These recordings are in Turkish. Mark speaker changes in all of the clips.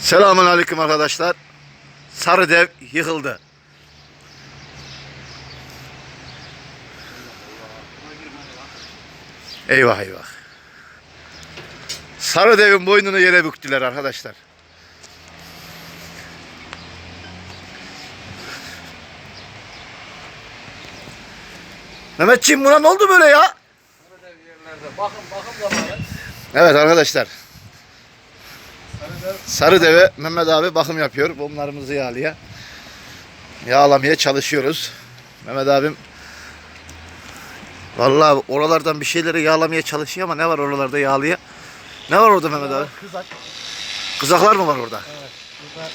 Speaker 1: Selamun aleyküm arkadaşlar. Sarı dev yıkıldı. Eyvah eyvah. Sarı devin boynunu yere büktüler arkadaşlar. Mehmetciğim buna ne oldu böyle ya?
Speaker 2: Bakın bakım zamanı.
Speaker 1: Evet arkadaşlar. Sarı deve Mehmet abi bakım yapıyor. Bomlarımızı yağlıya. Yağlamaya çalışıyoruz. Mehmet abim Vallahi oralardan bir şeyleri yağlamaya çalışıyor ama ne var oralarda yağlıya? Ne var orada Mehmet abi?
Speaker 2: Kızak.
Speaker 1: Kızaklar mı var orada?
Speaker 2: Evet. Burada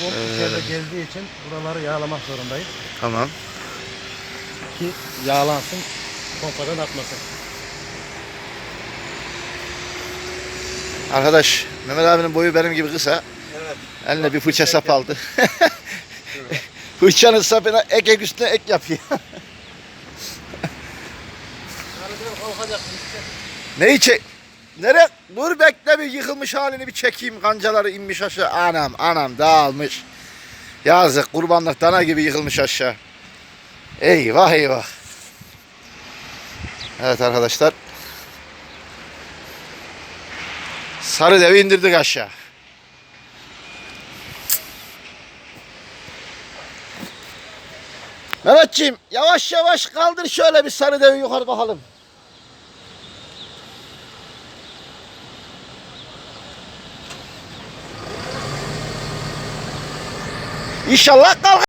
Speaker 2: Bom içeride geldiği için buraları yağlamak zorundayız.
Speaker 1: Tamam.
Speaker 2: Ki yağlansın, pompadan atmasın.
Speaker 1: Arkadaş Mehmet abinin boyu benim gibi kısa.
Speaker 2: Evet.
Speaker 1: Eline bir fırça sap aldı. Fırçanın sapına ek ek üstüne ek yapıyor. Neyi çek? Nere? Dur bekle bir yıkılmış halini bir çekeyim. Kancaları inmiş aşağı. Anam anam dağılmış. Yazık kurbanlık dana gibi yıkılmış aşağı. Eyvah eyvah. Evet arkadaşlar. Sarı devi indirdik aşağı. Mehmetciğim yavaş yavaş kaldır şöyle bir sarı devi yukarı bakalım. İnşallah kalk.